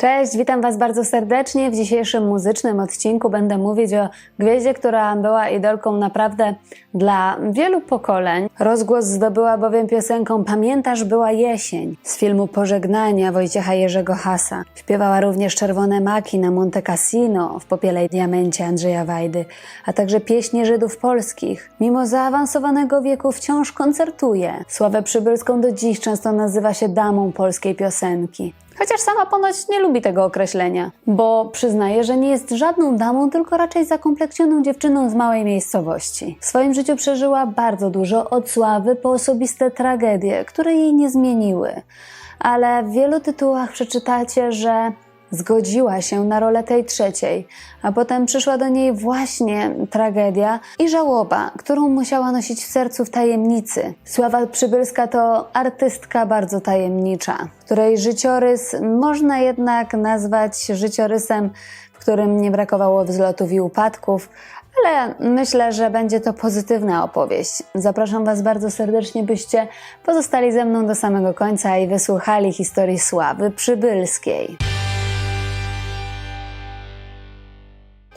Cześć, witam Was bardzo serdecznie. W dzisiejszym muzycznym odcinku będę mówić o gwieździe, która była idolką naprawdę dla wielu pokoleń. Rozgłos zdobyła bowiem piosenką Pamiętasz była jesień z filmu Pożegnania Wojciecha Jerzego Hasa. Śpiewała również Czerwone Maki na Monte Cassino w Popiele i Diamencie Andrzeja Wajdy, a także pieśni Żydów polskich. Mimo zaawansowanego wieku wciąż koncertuje. Sławę Przybylską do dziś często nazywa się damą polskiej piosenki. Chociaż sama ponoć nie lubi tego określenia, bo przyznaje, że nie jest żadną damą, tylko raczej zakompleksioną dziewczyną z małej miejscowości. W swoim życiu przeżyła bardzo dużo, od sławy po osobiste tragedie, które jej nie zmieniły. Ale w wielu tytułach przeczytacie, że zgodziła się na rolę tej trzeciej, a potem przyszła do niej właśnie tragedia i żałoba, którą musiała nosić w sercu w tajemnicy. Sława Przybylska to artystka bardzo tajemnicza, której życiorys można jednak nazwać życiorysem, w którym nie brakowało wzlotów i upadków, ale myślę, że będzie to pozytywna opowieść. Zapraszam Was bardzo serdecznie, byście pozostali ze mną do samego końca i wysłuchali historii Sławy Przybylskiej.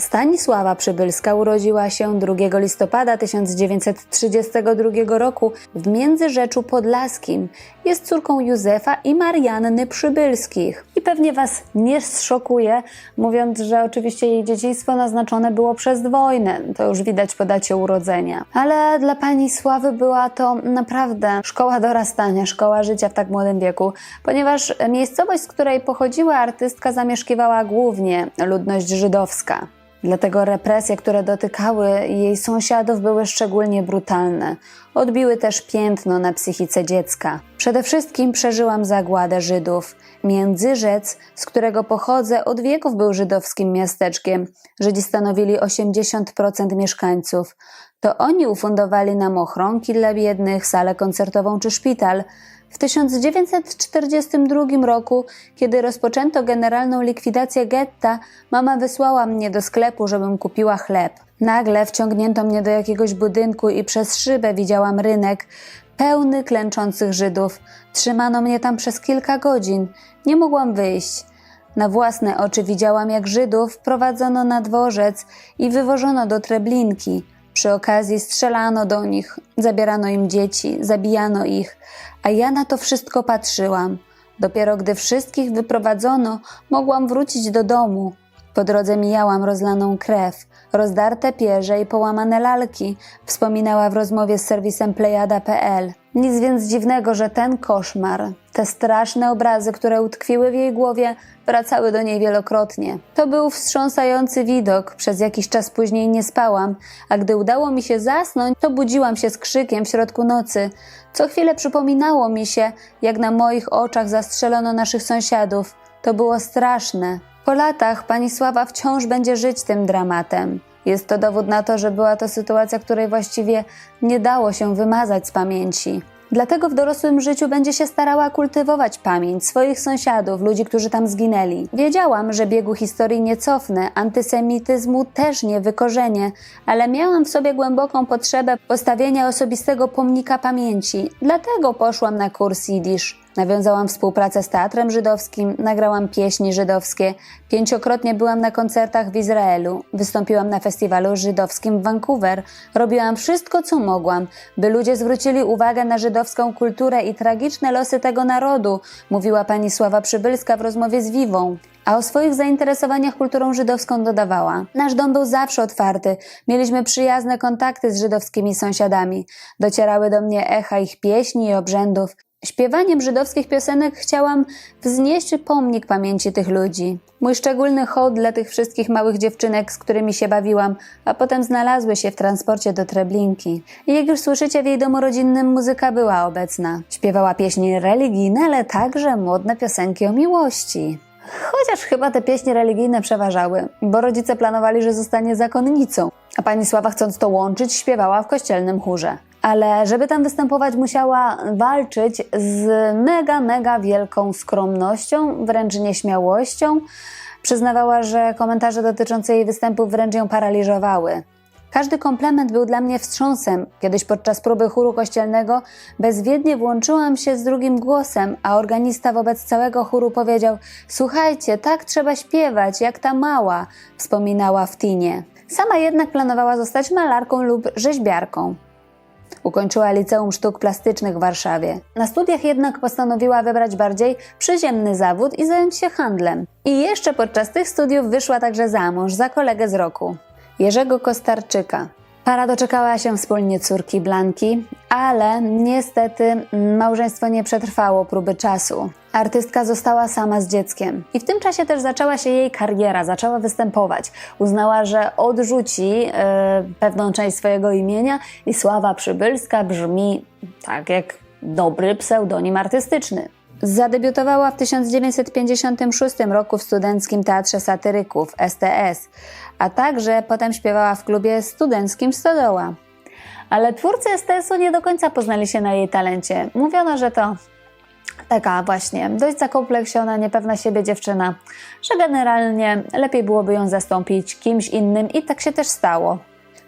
Stanisława Przybylska urodziła się 2 listopada 1932 roku w Międzyrzeczu Podlaskim. Jest córką Józefa i Marianny Przybylskich. I pewnie Was nie zszokuje, mówiąc, że oczywiście jej dzieciństwo naznaczone było przez wojnę. To już widać po dacie urodzenia. Ale dla pani Sławy była to naprawdę szkoła dorastania, szkoła życia w tak młodym wieku, ponieważ miejscowość, z której pochodziła artystka, zamieszkiwała głównie ludność żydowska. Dlatego represje, które dotykały jej sąsiadów, były szczególnie brutalne. Odbiły też piętno na psychice dziecka. Przede wszystkim przeżyłam zagładę Żydów. Międzyrzec, z którego pochodzę, od wieków był żydowskim miasteczkiem. Żydzi stanowili 80% mieszkańców. To oni ufundowali nam ochronki dla biednych, salę koncertową czy szpital. W 1942 roku, kiedy rozpoczęto generalną likwidację getta, mama wysłała mnie do sklepu, żebym kupiła chleb. Nagle wciągnięto mnie do jakiegoś budynku i przez szybę widziałam rynek pełny klęczących Żydów. Trzymano mnie tam przez kilka godzin. Nie mogłam wyjść. Na własne oczy widziałam, jak Żydów prowadzono na dworzec i wywożono do Treblinki. Przy okazji strzelano do nich, zabierano im dzieci, zabijano ich, a ja na to wszystko patrzyłam. Dopiero gdy wszystkich wyprowadzono, mogłam wrócić do domu. Po drodze mijałam rozlaną krew, rozdarte pierze i połamane lalki, wspominała w rozmowie z serwisem Plejada.pl. Nic więc dziwnego, że ten koszmar, te straszne obrazy, które utkwiły w jej głowie, wracały do niej wielokrotnie. To był wstrząsający widok, przez jakiś czas później nie spałam, a gdy udało mi się zasnąć, to budziłam się z krzykiem w środku nocy. Co chwilę przypominało mi się, jak na moich oczach zastrzelono naszych sąsiadów. To było straszne. Po latach pani Sława wciąż będzie żyć tym dramatem. Jest to dowód na to, że była to sytuacja, której właściwie nie dało się wymazać z pamięci. Dlatego w dorosłym życiu będzie się starała kultywować pamięć swoich sąsiadów, ludzi, którzy tam zginęli. Wiedziałam, że biegu historii nie cofnę, antysemityzmu też nie wykorzenię, ale miałam w sobie głęboką potrzebę postawienia osobistego pomnika pamięci. Dlatego poszłam na kurs jidysz. Nawiązałam współpracę z Teatrem Żydowskim, nagrałam pieśni żydowskie, pięciokrotnie byłam na koncertach w Izraelu, wystąpiłam na festiwalu żydowskim w Vancouver, robiłam wszystko, co mogłam, by ludzie zwrócili uwagę na żydowską kulturę i tragiczne losy tego narodu, mówiła pani Sława Przybylska w rozmowie z Wiwą. A o swoich zainteresowaniach kulturą żydowską dodawała: Nasz dom był zawsze otwarty, mieliśmy przyjazne kontakty z żydowskimi sąsiadami, docierały do mnie echa ich pieśni i obrzędów. Śpiewaniem żydowskich piosenek chciałam wznieść pomnik pamięci tych ludzi. Mój szczególny hołd dla tych wszystkich małych dziewczynek, z którymi się bawiłam, a potem znalazły się w transporcie do Treblinki. Jak już słyszycie, w jej domu rodzinnym muzyka była obecna. Śpiewała pieśni religijne, ale także modne piosenki o miłości. Chociaż chyba te pieśni religijne przeważały, bo rodzice planowali, że zostanie zakonnicą, a pani Sława, chcąc to łączyć, śpiewała w kościelnym chórze. Ale żeby tam występować, musiała walczyć z mega, mega wielką skromnością, wręcz nieśmiałością. Przyznawała, że komentarze dotyczące jej występów wręcz ją paraliżowały. Każdy komplement był dla mnie wstrząsem. Kiedyś podczas próby chóru kościelnego bezwiednie włączyłam się z drugim głosem, a organista wobec całego chóru powiedział: Słuchajcie, tak trzeba śpiewać, jak ta mała, wspominała w Tinie. Sama jednak planowała zostać malarką lub rzeźbiarką. Ukończyła Liceum Sztuk Plastycznych w Warszawie. Na studiach jednak postanowiła wybrać bardziej przyziemny zawód i zająć się handlem. I jeszcze podczas tych studiów wyszła także za mąż za kolegę z roku, Jerzego Kostarczyka. Para doczekała się wspólnie córki Blanki, ale niestety małżeństwo nie przetrwało próby czasu. Artystka została sama z dzieckiem. I w tym czasie też zaczęła się jej kariera, zaczęła występować. Uznała, że odrzuci e, pewną część swojego imienia i Sława Przybylska brzmi tak jak dobry pseudonim artystyczny. Zadebiutowała w 1956 roku w Studenckim Teatrze Satyryków STS, a także potem śpiewała w klubie studenckim Stodoła. Ale twórcy STS-u nie do końca poznali się na jej talencie. Mówiono, że to taka właśnie dość zakompleksiona, niepewna siebie dziewczyna, że generalnie lepiej byłoby ją zastąpić kimś innym i tak się też stało.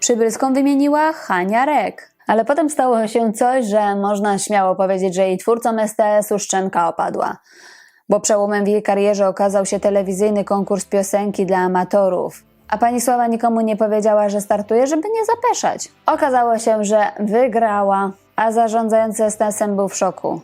Przybylską wymieniła Hania Rek. Ale potem stało się coś, że można śmiało powiedzieć, że jej twórcom STS-u szczęka opadła. Bo przełomem w jej karierze okazał się telewizyjny konkurs piosenki dla amatorów. A pani Sława nikomu nie powiedziała, że startuje, żeby nie zapeszać. Okazało się, że wygrała, a zarządzający STS-em był w szoku.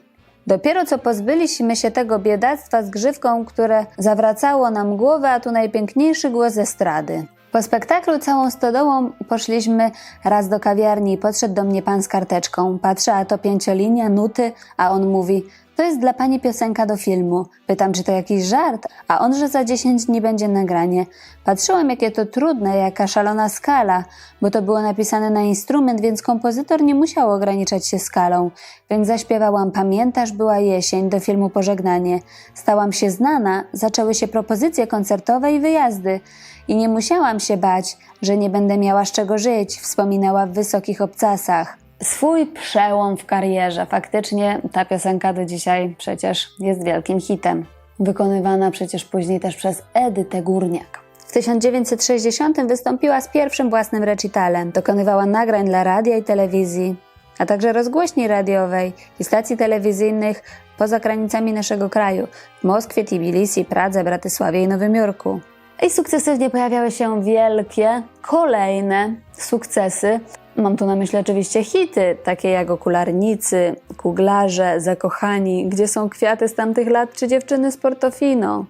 Dopiero co pozbyliśmy się tego biedactwa z grzywką, które zawracało nam głowę, a tu najpiękniejszy głos estrady. Po spektaklu całą stodołą poszliśmy raz do kawiarni i podszedł do mnie pan z karteczką. Patrzę, a to pięciolinia, nuty, a on mówi, to jest dla pani piosenka do filmu. Pytam, czy to jakiś żart, a on, że za 10 dni będzie nagranie. Patrzyłam, jakie to trudne, jaka szalona skala, bo to było napisane na instrument, więc kompozytor nie musiał ograniczać się skalą. Więc zaśpiewałam Pamiętasz, była jesień do filmu Pożegnanie. Stałam się znana, zaczęły się propozycje koncertowe i wyjazdy. I nie musiałam się bać, że nie będę miała z czego żyć, wspominała w wysokich obcasach. Swój przełom w karierze. Faktycznie ta piosenka do dzisiaj przecież jest wielkim hitem. Wykonywana przecież później też przez Edytę Górniak. W 1960 wystąpiła z pierwszym własnym recitalem. Dokonywała nagrań dla radia i telewizji, a także rozgłośni radiowej i stacji telewizyjnych poza granicami naszego kraju w Moskwie, Tbilisi, Pradze, Bratysławie i Nowym Jorku. I sukcesywnie pojawiały się wielkie, kolejne sukcesy. Mam tu na myśli oczywiście hity, takie jak Okularnicy, Kuglarze, Zakochani, Gdzie są kwiaty z tamtych lat, czy Dziewczyny z Portofino.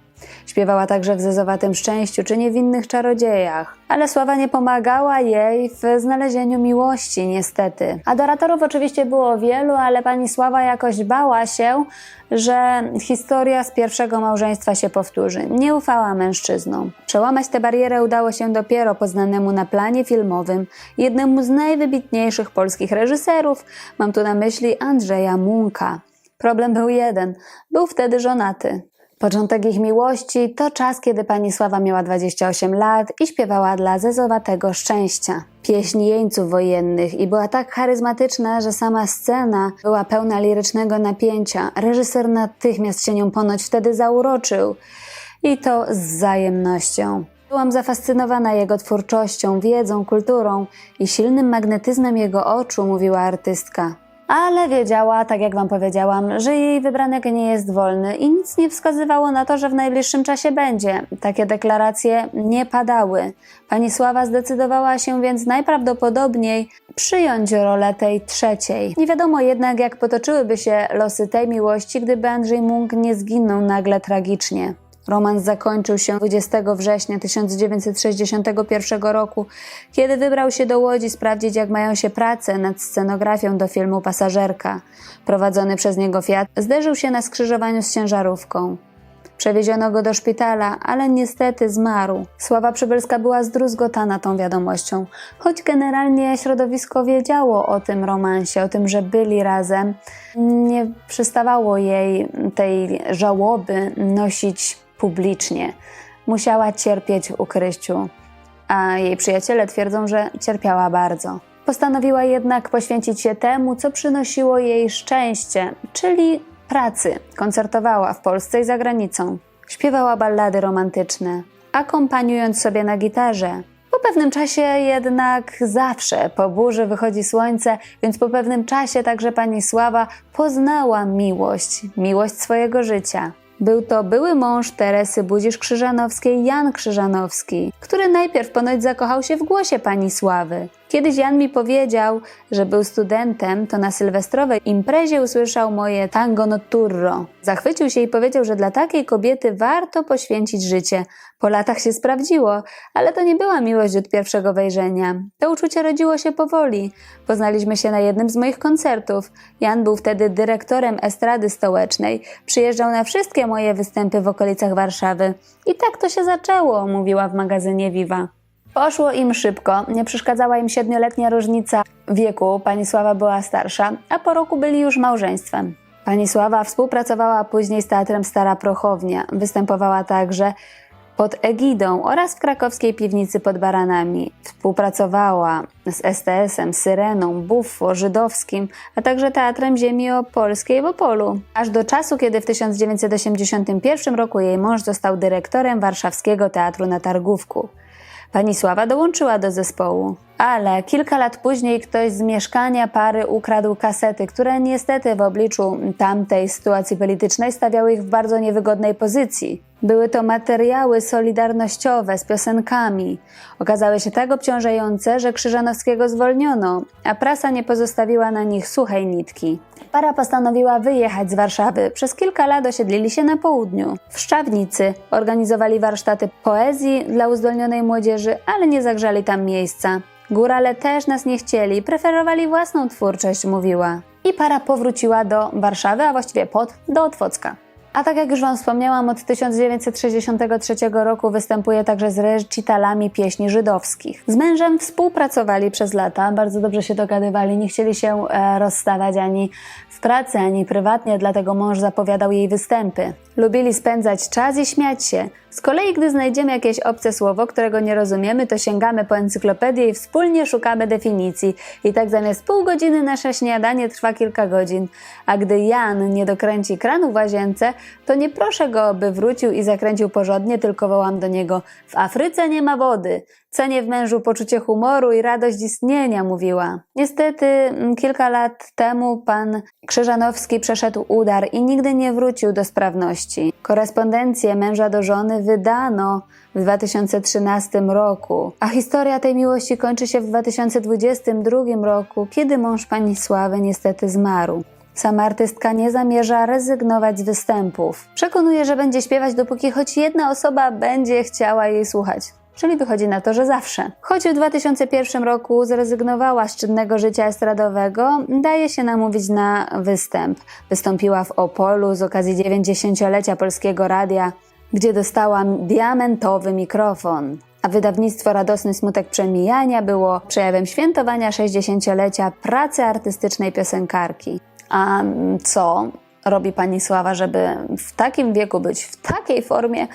Śpiewała także w Zezowatym Szczęściu czy Niewinnych Czarodziejach. Ale sława nie pomagała jej w znalezieniu miłości, niestety. Adoratorów oczywiście było wielu, ale pani Sława jakoś bała się, że historia z pierwszego małżeństwa się powtórzy. Nie ufała mężczyznom. Przełamać tę barierę udało się dopiero poznanemu na planie filmowym jednemu z najwybitniejszych polskich reżyserów, mam tu na myśli Andrzeja Munka. Problem był jeden, był wtedy żonaty. Początek ich miłości to czas, kiedy pani Sława miała 28 lat i śpiewała dla zezowatego szczęścia. Pieśń jeńców wojennych i była tak charyzmatyczna, że sama scena była pełna lirycznego napięcia. Reżyser natychmiast się nią ponoć wtedy zauroczył i to z wzajemnością. Byłam zafascynowana jego twórczością, wiedzą, kulturą i silnym magnetyzmem jego oczu, mówiła artystka ale wiedziała, tak jak Wam powiedziałam, że jej wybranek nie jest wolny i nic nie wskazywało na to, że w najbliższym czasie będzie. Takie deklaracje nie padały. Pani Sława zdecydowała się więc najprawdopodobniej przyjąć rolę tej trzeciej. Nie wiadomo jednak, jak potoczyłyby się losy tej miłości, gdyby Andrzej Munk nie zginął nagle tragicznie. Romans zakończył się 20 września 1961 roku, kiedy wybrał się do Łodzi sprawdzić, jak mają się prace nad scenografią do filmu Pasażerka. Prowadzony przez niego Fiat zderzył się na skrzyżowaniu z ciężarówką. Przewieziono go do szpitala, ale niestety zmarł. Sława Przybylska była zdruzgotana tą wiadomością. Choć generalnie środowisko wiedziało o tym romansie, o tym, że byli razem, nie przystawało jej tej żałoby nosić publicznie. Musiała cierpieć w ukryciu, a jej przyjaciele twierdzą, że cierpiała bardzo. Postanowiła jednak poświęcić się temu, co przynosiło jej szczęście, czyli pracy. Koncertowała w Polsce i za granicą. Śpiewała ballady romantyczne, akompaniując sobie na gitarze. Po pewnym czasie jednak zawsze po burzy wychodzi słońce, więc po pewnym czasie także pani Sława poznała miłość, miłość swojego życia. Był to były mąż Teresy Budzisz-Krzyżanowskiej, Jan Krzyżanowski, który najpierw ponoć zakochał się w głosie pani Sławy. Kiedyś Jan mi powiedział, że był studentem, to na sylwestrowej imprezie usłyszał moje tango notturro. Zachwycił się i powiedział, że dla takiej kobiety warto poświęcić życie. Po latach się sprawdziło, ale to nie była miłość od pierwszego wejrzenia. To uczucie rodziło się powoli. Poznaliśmy się na jednym z moich koncertów. Jan był wtedy dyrektorem estrady stołecznej. Przyjeżdżał na wszystkie moje występy w okolicach Warszawy. I tak to się zaczęło, mówiła w magazynie Viva. Poszło im szybko, nie przeszkadzała im siedmioletnia różnica wieku, pani Sława była starsza, a po roku byli już małżeństwem. Pani Sława współpracowała później z Teatrem Stara Prochownia, występowała także pod egidą oraz w krakowskiej piwnicy pod Baranami. Współpracowała z STS-em, Syreną, Buffo, Żydowskim, a także Teatrem Ziemi Opolskiej w Opolu. Aż do czasu, kiedy w 1981 roku jej mąż został dyrektorem Warszawskiego Teatru na Targówku. Pani Sława dołączyła do zespołu. Ale kilka lat później ktoś z mieszkania pary ukradł kasety, które niestety w obliczu tamtej sytuacji politycznej stawiały ich w bardzo niewygodnej pozycji. Były to materiały solidarnościowe z piosenkami. Okazały się tak obciążające, że Krzyżanowskiego zwolniono, a prasa nie pozostawiła na nich suchej nitki. Para postanowiła wyjechać z Warszawy. Przez kilka lat osiedlili się na południu. W Szczawnicy organizowali warsztaty poezji dla uzdolnionej młodzieży, ale nie zagrzali tam miejsca. Górale też nas nie chcieli, preferowali własną twórczość, mówiła. I para powróciła do Warszawy, a właściwie pod, do Otwocka. A tak jak już Wam wspomniałam, od 1963 roku występuje także z recitalami pieśni żydowskich. Z mężem współpracowali przez lata, bardzo dobrze się dogadywali, nie chcieli się e, rozstawać ani w pracy, ani prywatnie, dlatego mąż zapowiadał jej występy. Lubili spędzać czas i śmiać się. Z kolei, gdy znajdziemy jakieś obce słowo, którego nie rozumiemy, to sięgamy po encyklopedię i wspólnie szukamy definicji. I tak zamiast pół godziny nasze śniadanie trwa kilka godzin. A gdy Jan nie dokręci kranu w łazience, to nie proszę go, by wrócił i zakręcił porządnie, tylko wołam do niego: W Afryce nie ma wody. Cenię w mężu poczucie humoru i radość istnienia, mówiła. Niestety, mm, kilka lat temu pan Krzyżanowski przeszedł udar i nigdy nie wrócił do sprawności. Korespondencję męża do żony wydano w 2013 roku, a historia tej miłości kończy się w 2022 roku, kiedy mąż pani Sławy niestety zmarł. Sama artystka nie zamierza rezygnować z występów. Przekonuje, że będzie śpiewać, dopóki choć jedna osoba będzie chciała jej słuchać. Czyli wychodzi na to, że zawsze. Choć w 2001 roku zrezygnowała z czynnego życia estradowego, daje się namówić na występ. Wystąpiła w Opolu z okazji 90-lecia Polskiego Radia, gdzie dostałam diamentowy mikrofon. A wydawnictwo Radosny Smutek Przemijania było przejawem świętowania 60-lecia pracy artystycznej piosenkarki. A co robi pani Sława, żeby w takim wieku być w takiej formie?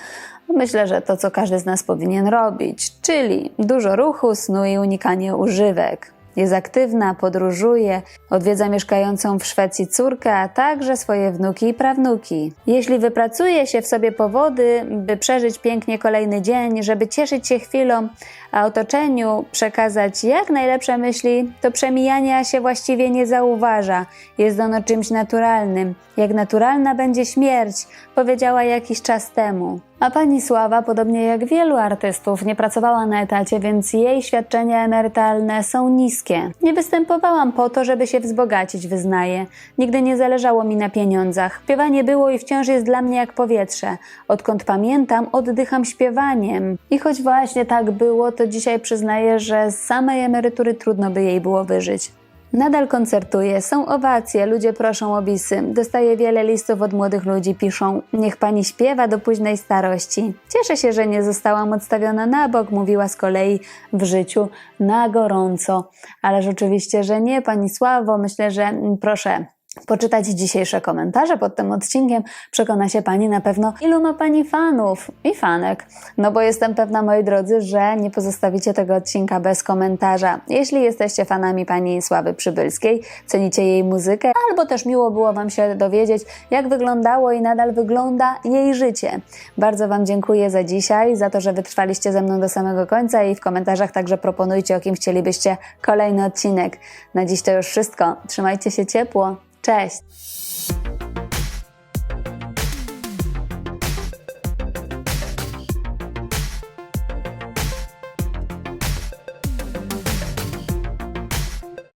Myślę, że to, co każdy z nas powinien robić, czyli dużo ruchu, snu i unikanie używek. Jest aktywna, podróżuje, odwiedza mieszkającą w Szwecji córkę, a także swoje wnuki i prawnuki. Jeśli wypracuje się w sobie powody, by przeżyć pięknie kolejny dzień, żeby cieszyć się chwilą, a otoczeniu przekazać jak najlepsze myśli, to przemijania się właściwie nie zauważa. Jest ono czymś naturalnym. Jak naturalna będzie śmierć, powiedziała jakiś czas temu. A pani Sława, podobnie jak wielu artystów, nie pracowała na etacie, więc jej świadczenia emerytalne są niskie. Nie występowałam po to, żeby się wzbogacić, wyznaję. Nigdy nie zależało mi na pieniądzach. Śpiewanie było i wciąż jest dla mnie jak powietrze. Odkąd pamiętam, oddycham śpiewaniem. I choć właśnie tak było, to dzisiaj przyznaję, że z samej emerytury trudno by jej było wyżyć. Nadal koncertuje, są owacje, ludzie proszą o bisy. Dostaję wiele listów od młodych ludzi, piszą: Niech pani śpiewa do późnej starości. Cieszę się, że nie zostałam odstawiona na bok, mówiła z kolei w życiu na gorąco. Ależ oczywiście, że nie, pani Sławo, myślę, że mm, proszę. Poczytać dzisiejsze komentarze pod tym odcinkiem, przekona się Pani na pewno, ilu ma Pani fanów i fanek. No bo jestem pewna, moi drodzy, że nie pozostawicie tego odcinka bez komentarza. Jeśli jesteście fanami Pani Sławy Przybylskiej, cenicie jej muzykę, albo też miło było Wam się dowiedzieć, jak wyglądało i nadal wygląda jej życie. Bardzo Wam dziękuję za dzisiaj, za to, że wytrwaliście ze mną do samego końca i w komentarzach także proponujcie, o kim chcielibyście kolejny odcinek. Na dziś to już wszystko. Trzymajcie się ciepło. Cześć!